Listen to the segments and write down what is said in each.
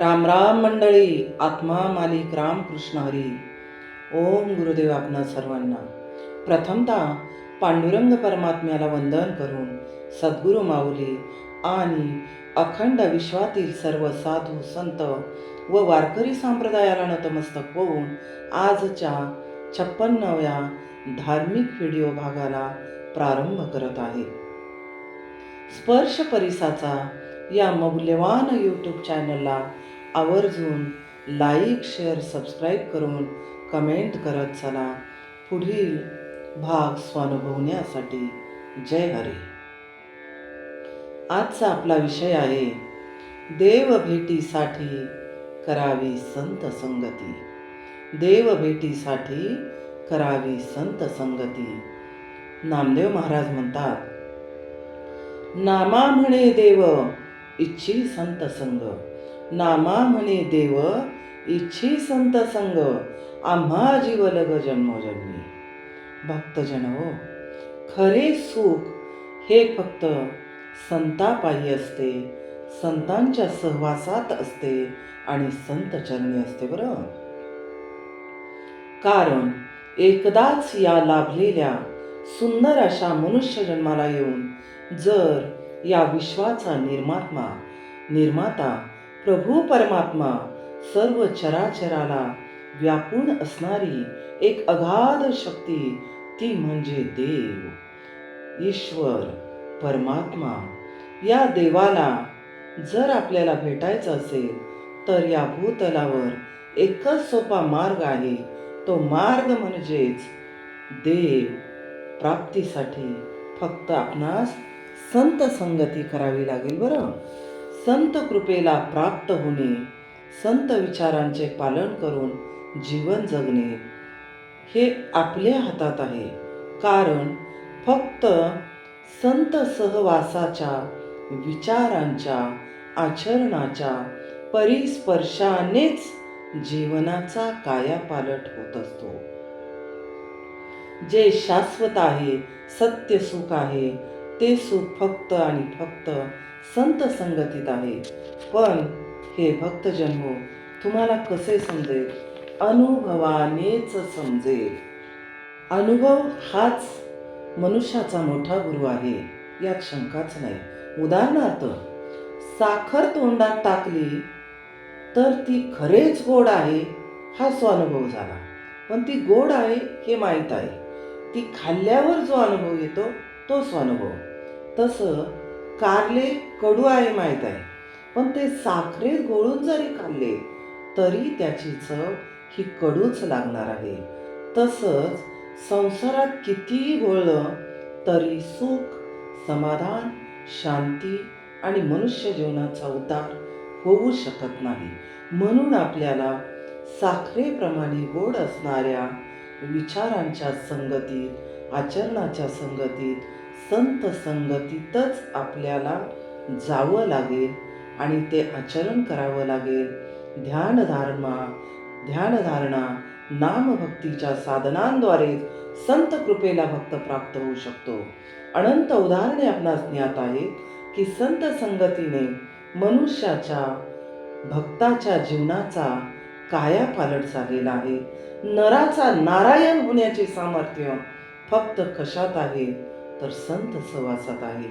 राम राम मंडळी आत्मा मालिक रामकृष्ण हरी. ओम गुरुदेव आपणा सर्वांना. प्रथमतः पांडुरंग परमात्म्याला वंदन करून सद्गुरू माऊली आणि अखंड विश्वातील सर्व साधू संत व वारकरी संप्रदायाला नतमस्तक होऊन आजच्या छप्पन्नव्या धार्मिक व्हिडिओ भागाला प्रारंभ करत आहे. स्पर्श परिसाचा या मौल्यवान यूट्यूब चॅनलला आवर्जून लाईक शेअर सबस्क्राईब करून कमेंट करत चला. पुढील भाग स्वानुभवण्यासाठी. जय हरी. आजचा आपला विषय आहे देव भेटीसाठी करावी संत संगती. देव भेटीसाठी करावी संत संगती. नामदेव महाराज म्हणतात नामा म्हणे देव इच्छी संत संग. नामा म्हणे देव इच्छी संत संग आम्हा जीवलग जन्मोजन्मी. भक्तजन हो खरे सुख हे फक्त संतापायी असते संतांच्या सहवासात असते आणि संत चरणी असते बरं. कारण एकदाच या लाभलेल्या सुंदर अशा मनुष्य जन्माला येऊन जर या विश्वाचा निर्मात्मा निर्माता प्रभू परमात्मा सर्व चराचराला व्यापून असणारी एक अगाध शक्ती ती म्हणजे देव. ईश्वर परमात्मा या देवाला जर आपल्याला भेटायचं असेल तर या भूतलावर एकच सोपा मार्ग आहे. तो मार्ग म्हणजेच देव प्राप्तीसाठी फक्त आपणास संत संगती करावी लागेल बरं? संत कृपेला प्राप्त होणे संत विचारांचे पालन करून जीवन जगणे हे आपल्या हातात आहे. कारण फक्त संत सहवासाच्या विचारांच्या आचरणाच्या परिस्पर्शानेच जीवनाचा कायापालट होत असतो. जे शाश्वत आहे सत्य सुख आहे ते सुख फक्त आणि फक्त संत संगतीत आहे. पण हे भक्तजन हो तुम्हाला कसे समजेल? अनुभवानेच समजेल. अनुभव हाच मनुष्याचा मोठा गुरु आहे यात शंकाच नाही. उदाहरणार्थ साखर तोंडात टाकली तर ती खरेच गोड आहे हा स्वानुभव झाला. पण ती गोड आहे हे माहीत आहे. ती खाल्ल्यावर जो अनुभव येतो तो स्वानुभव तसं कारले कडू आहे माहीत आहे. पण ते साखरेत गोळून जरी खाल्ले तरी त्याची चव ही कडूच लागणार आहे. तसंच संसारात कितीही गोळलं तरी सुख समाधान शांती आणि मनुष्य जीवनाचा उतार होऊ शकत नाही. म्हणून आपल्याला साखरेप्रमाणे गोड असणाऱ्या विचारांच्या संगतीत आचरणाच्या संगतीत संत संगतीतच आपल्याला जावं लागेल आणि ते आचरण करावं लागेल. ध्यानधारणा ध्यानधारणा नामभक्तीच्या साधनांद्वारे संत कृपेला भक्त प्राप्त होऊ शकतो. अनंत उदाहरणे आपणास ज्ञात आहेत की संत संगतीने मनुष्याच्या भक्ताच्या जीवनाचा कायापालट झालेला आहे. नराचा नारायण होण्याचे सामर्थ्य फक्त कशात आहे? तर संत सहवासात आहे.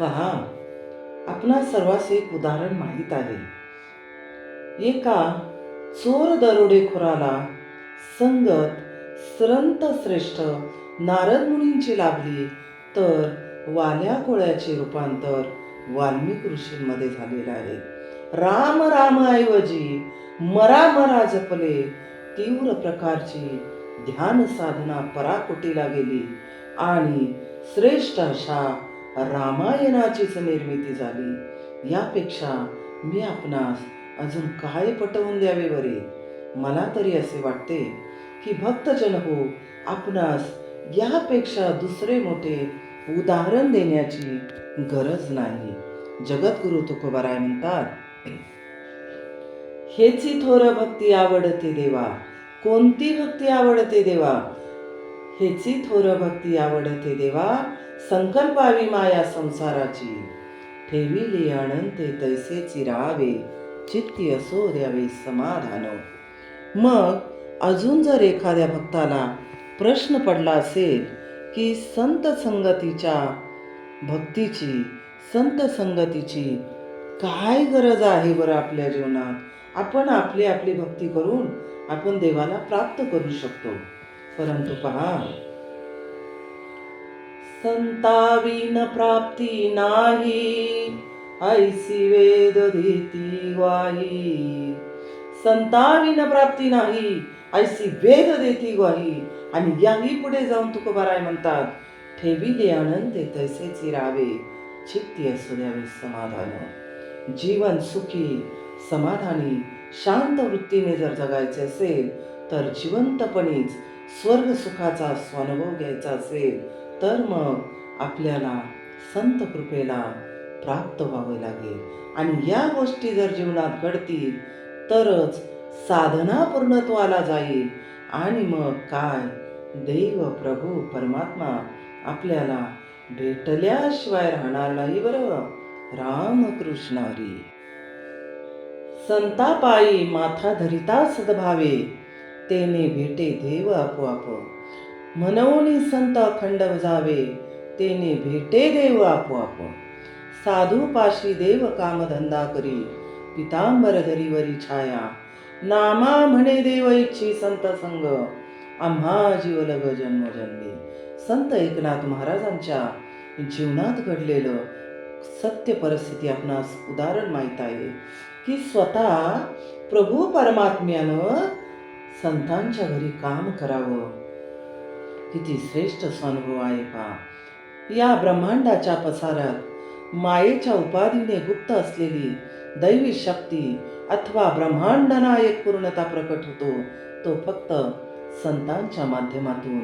पहा आपणा सर्वांस एक उदाहरण माहीत आहे. एका चोर दरोडेखोराला संगत श्रंत श्रेष्ठ नारद मुनींची लाभली तर वाल्या कोळ्याचे रूपांतर वाल्मिक ऋषींमध्ये झालेलं आहे. राम राम ऐवजी मरा मरा जपले तीव्र प्रकारची ध्यान साधना पराकोटीला गेली. आणि श्रेष्ठ अशा रामायणाचीच निर्मिती झाली. यापेक्षा मी आपणास अजून काय पटवून द्यावे बरे? मला तरी असे वाटते की भक्तजन हो आपणास यापेक्षा दुसरे मोठे उदाहरण देण्याची गरज नाही. जगद्गुरु तुकोबाराय म्हणतात हेची थोर भक्ती आवडते देवा. कोणती भक्ती आवडते देवा? हेची थोर भक्ती आवडते देवा संकल्पावी माया संसाराची. ठेविले अनंते तैसे चिरावे चित्ती असो द्यावे समाधान. मग अजून जर एखाद्या भक्ताला प्रश्न पडला असेल की संत संगतीच्या भक्तीची संत संगतीची काय गरज आहे बरं आपल्या जीवनात? आपण आपली आपली भक्ती करून आपण देवाला प्राप्त करू शकतो. परंतु पहा. संताविन प्राप्ती नाही. ऐसी वेद देती ग्वाही संताविन प्राप्ती नाही ऐसी वेद देती ग्वाही आणि याही पुढे जाऊन तुकोबाराय म्हणतात ठेविले आनंदे तैसेची रावे चित्ती असू द्यावे समाधान. जीवन सुखी समाधानी शांत वृत्तीने जर जगायचे असेल तर जिवंतपणीच स्वर्ग सुखाचा स्वानुभव घ्यायचा असेल तर मग आपल्याला संत कृपेला प्राप्त व्हावे लागेल. आणि या गोष्टी जर जीवनात घडतील तरच साधना पूर्णत्वाला जाईल. आणि मग काय? देव प्रभू परमात्मा आपल्याला भेटल्याशिवाय राहणार नाही बरं रामकृष्ण हरी. संतापायी माथा धरिता सद्भावे तेने भेटे देव आपोआप. मनवणी संत अखंड जावे तेने भेटे देव आपोआप. साधू पाशी देव कामधंदा करी पितांबर धरीवरी छाया. नामा म्हणे देव इच्छी संत संग. आम्हा जीवलग जन्मजन्मी संत एकनाथ महाराजांच्या जीवनात घडलेलं सत्य परिस्थिती आपणास उदाहरण माहीत आहे की स्वतः प्रभू परमात्म्यानं संतांच्या घरी काम करावं. किती श्रेष्ठ स्वानुभव हो आहे पा. या ब्रह्मांडाच्या पसारात मायेच्या उपाधीने गुप्त असलेली दैवी शक्ती अथवा ब्रह्मांड नायक पूर्णता प्रकट होतो तो फक्त संतांच्या माध्यमातून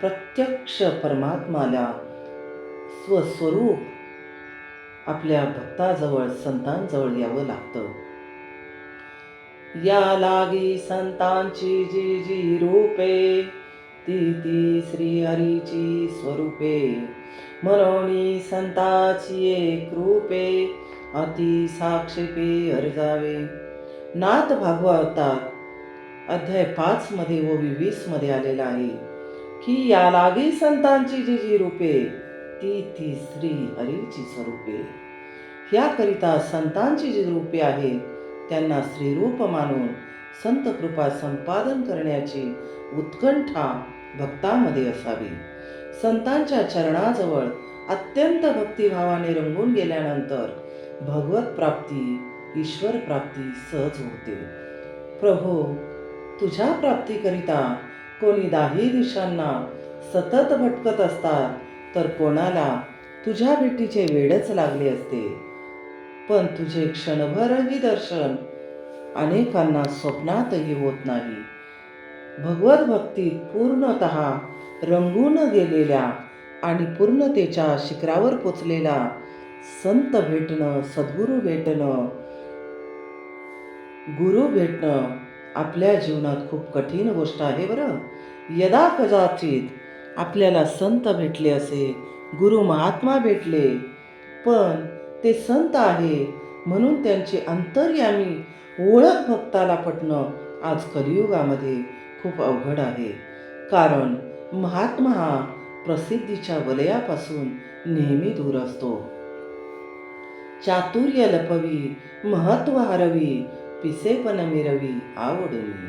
प्रत्यक्ष परमात्माला स्वस्वरूप आपल्या भक्ताजवळ संतांजवळ यावं लागतं. या लागी संतांची जी जी रूपे ती ती श्री हरीची स्वरूपे. मरोणी संताची एक रूपे अति साक्षेपे अर्जावे. नाथ भागवतात अध्याय पाच मध्ये व वीसमध्ये आलेला आहे की या लागी संतांची जी जी रूपे ती ती श्री हरीची स्वरूपे. याकरिता संतांची जी रूपे आहेत त्यांना श्रीरूप मानून संत कृपा संपादन करण्याची उत्कंठा भक्तामध्ये असावी. संतांच्या चरणाजवळ अत्यंत भक्तिभावाने रंगून गेल्यानंतर भगवत प्राप्ती ईश्वर प्राप्ती सहज होते. प्रभो तुझ्या प्राप्तीकरिता कोणी दाही दिशांना सतत भटकत असतात तर कोणाला तुझ्या भेटीचे वेडच लागले असते. पण तुझे क्षणभरही दर्शन अनेकांना स्वप्नातही होत नाही. भगवत भक्तीत पूर्णत रंगून गेलेल्या आणि पूर्णतेच्या शिखरावर पोचलेला संत भेटणं सद्गुरू भेटणं गुरु भेटणं आपल्या जीवनात खूप कठीण गोष्ट आहे बरं. यदा कदाचित आपल्याला संत भेटले असे गुरु महात्मा भेटले पण ते संत आहे. म्हणून त्यांचे अंतर्यामी ओळख भक्ताला पटणं आज कलियुगामध्ये खूप अवघड आहे. कारण महात्मा हा प्रसिद्धीच्या वलयापासून नेहमी दूर असतो. चातुर्य लपवी महत्त्व हरवी पिसेपण मिरवी आवडवी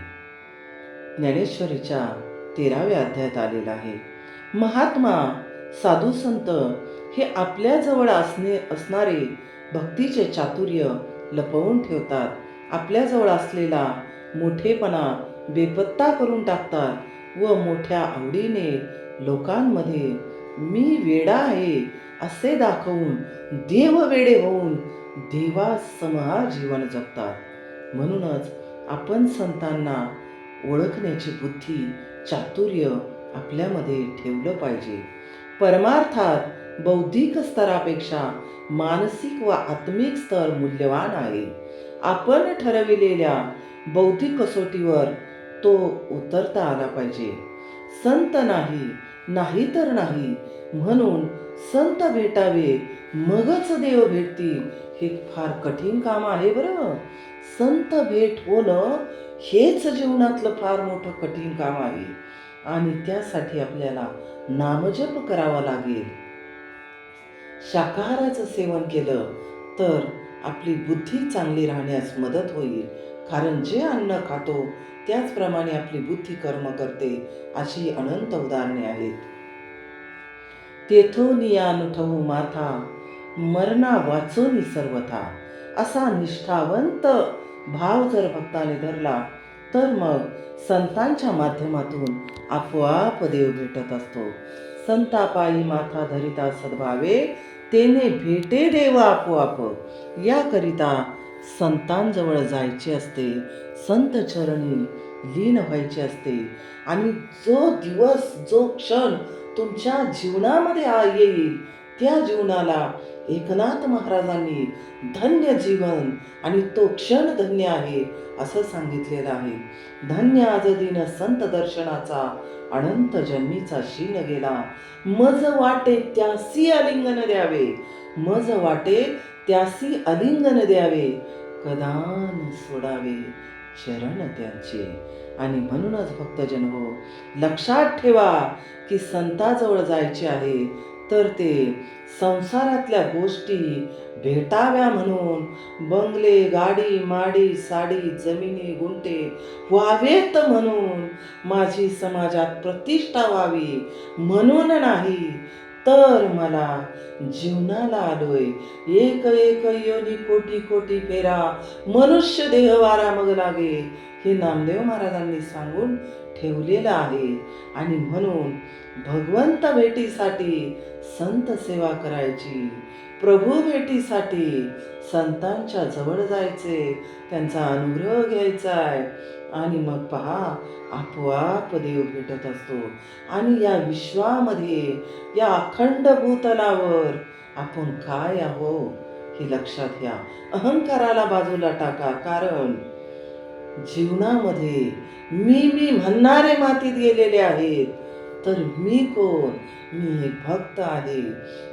ज्ञानेश्वरीच्या तेराव्या अध्यायात आलेला आहे. महात्मा साधू संत हे आपल्याजवळ असणे असणारे भक्तीचे चातुर्य लपवून ठेवतात. आपल्याजवळ असलेला मोठेपणा बेपत्ता करून टाकतात व मोठ्या आवडीने लोकांमध्ये मी वेडा आहे असे दाखवून देव वेडे होऊन देवासमहार जीवन जगतात म्हणूनच आपण संतांना ओळखण्याची बुद्धी चातुर्य आपल्यामध्ये ठेवलं पाहिजे. परमार्थात बौद्धिक स्तरापेक्षा मानसिक व आत्मिक स्तर मूल्यवान आहे. आपण ठरविलेल्या बौद्धिक कसोटीवर तो उतरता आला पाहिजे. संत नाही नाही तर नाही. म्हणून संत भेटावे मगच देव भेटतील हे फार कठीण काम आहे बरं. संत भेट होणं हेच जीवनातलं फार मोठं कठीण काम आहे. आणि त्यासाठी आपल्याला नामजप करावा लागेल. शाकाहाराचं सेवन केलं तर आपली बुद्धी चांगली राहण्यास मदत होईल. कारण जे अन्न खातो त्याचप्रमाणे आपली बुद्धी कर्म करते अशी अनंत उदाहरणे आहेत. तेथोनिया अनुठवू माथा मरणा वाचोनी सर्वथा. असा निष्ठावंत भाव जर भक्ताने धरला तर मग संतांच्या माध्यमातून आपोआप देव भेटत असतो. संतापायी माथा धरिता सद्भावे तेने भेटे देव आपोआप. याकरिता संतांजवळ जायचे असते संत चरणी लीन व्हायचे असते. आणि जो दिवस जो क्षण तुमच्या जीवनामध्ये येईल त्या जीवनाला एकनाथ महाराजांनी धन्य जीवन आणि तो क्षण धन्य आहे असं सांगितलेलं आहे. धन्य आज दिन संत दर्शनाचा अनंत जन्मीचा शीन गेला. मज वाटे त्यासी अलिंगन द्यावे. मज वाटे त्यासी अलिंगन द्यावे. कदान सोडावे चरण त्यांचे. आणि म्हणूनच भक्तजन हो लक्षात ठेवा की संताजवळ जायचे आहे. तर ते संसारातल्या गोष्टी भेटाव्या म्हणून बंगले गाडी माडी साडी जमिनी गुंटे व्हावेत म्हणून माझी समाजात प्रतिष्ठा व्हावी म्हणून नाही तर मला जीवनाला आलोय. एक एक योनी कोटी कोटी फेरा मनुष्य देह वारा मग लागे. हे नामदेव महाराजांनी सांगून ठेवलेलं आहे. आणि म्हणून भगवंत भेटीसाठी संत सेवा करायची. प्रभू भेटीसाठी संतांच्या जवळ जायचे. त्यांचा अनुग्रह घ्यायचा आहे आणि मग पहा आपोआप देव भेटत असतो. आणि या विश्वामध्ये या अखंड भूतलावर आपण काय आहो हे लक्षात घ्या. अहंकाराला बाजूला टाका. कारण जीवनामध्ये मी मी म्हणणारे मातीत गेलेले आहेत. तर मी कोण? मी एक भक्त आहे.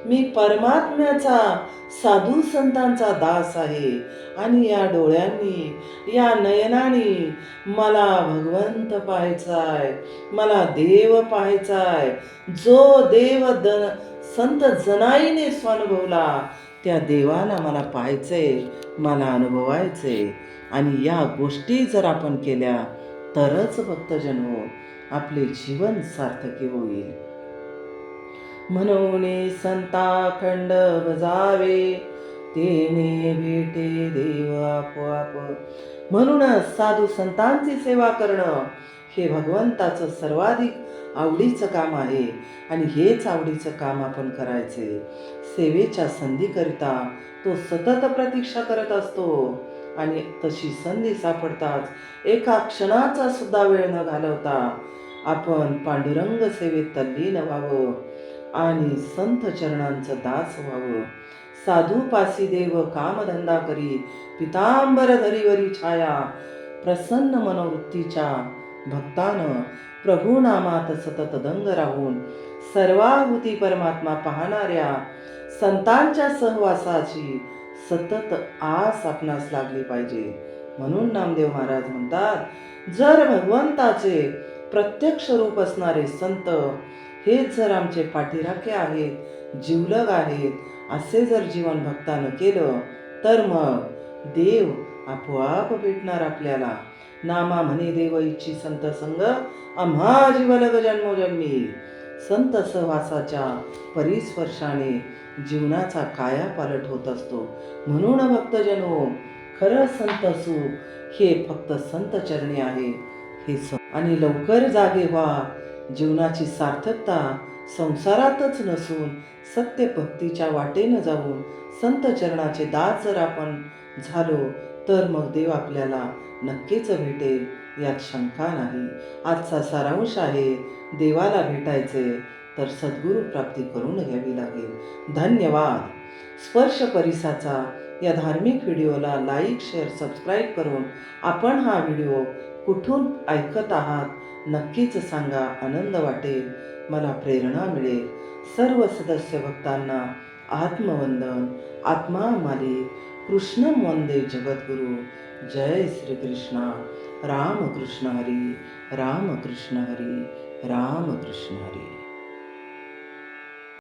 मी परमात्म्याचा साधू संतांचा दास आहे. आणि या डोळ्यांनी या नयनाने मला भगवंत पाहायचा आहे मला देव पाहायचा आहे जो देव द संत जनाईने स्वानुभवला त्या देवाला मला पाहायचंय मला अनुभवायचंय. आणि या गोष्टी जर आपण केल्या तरच भक्तजन हो आपले जीवन सार्थकी होईल. म्हणून संताखंड बजावे तेने भेटे देव आपोआप. म्हणूनच साधू संतांची सेवा करणं हे भगवंताचं सर्वाधिक आवडीचं काम आहे आणि हेच आवडीचं काम आपण करायचे. सेवेच्या संधीकरिता तो सतत प्रतीक्षा करत असतो आणि तशी संधी सापडताच एका क्षणाचा सुद्धा वेळ न घालवता आपण पांडुरंग सेवेत तल्लीन व्हावं आणि संत चरणांचं दास व्हावं. साधू पासी देव कामधंदा करी पितांबर धरीवरी छाया प्रसन्न मनोवृत्तीच्या भक्तानं प्रभू नामात सतत दंग राहून सर्वाहुती परमात्मा पाहणाऱ्या संतांच्या सहवासाची सतत आस आपणास लागली पाहिजे. म्हणून नामदेव महाराज म्हणतात जर भगवंताचे प्रत्यक्ष रूप असणारे संत हेच जर आमचे पाठीराखे आहेत जीवलग आहेत असे जर जीवन भक्तानं केलं तर मग देव आपोआप भेटणार आपल्याला. नामा म्हणे देव इच्छी संत संग. आम्हा जीवलग जन्मोजन्मी संत सहवासाच्या परिस्पर्शाने जीवनाचा काया पालट होत असतो. म्हणून भक्तजनो खरं संत सुख हे फक्त संत चरणी आहे. हे आणि लवकर जागे व्हा. जीवनाची सार्थकता संसारातच नसून सत्य भक्तीच्या वाटेनं जाऊन संत चरणाचे दास जर आपण झालो तर मग देव आपल्याला नक्कीच भेटेल यात शंका नाही. आजचा सारांश आहे देवाला भेटायचे तर सद्गुरू प्राप्ती करून घ्यावी लागेल. धन्यवाद. स्पर्श परिसाचा या धार्मिक व्हिडिओला लाईक शेअर सबस्क्राईब करून आपण हा व्हिडिओ कुठून ऐकत आहात नक्कीच सांगा आनंद वाटेल. मला प्रेरणा मिळेल. सर्व सदस्य भक्तांना आत्मवंदन आत्मा मालिक कृष्ण वंदे जगद्गुरु. जय श्री कृष्णा राम कृष्ण हरी राम कृष्ण हरी राम कृष्ण हरी.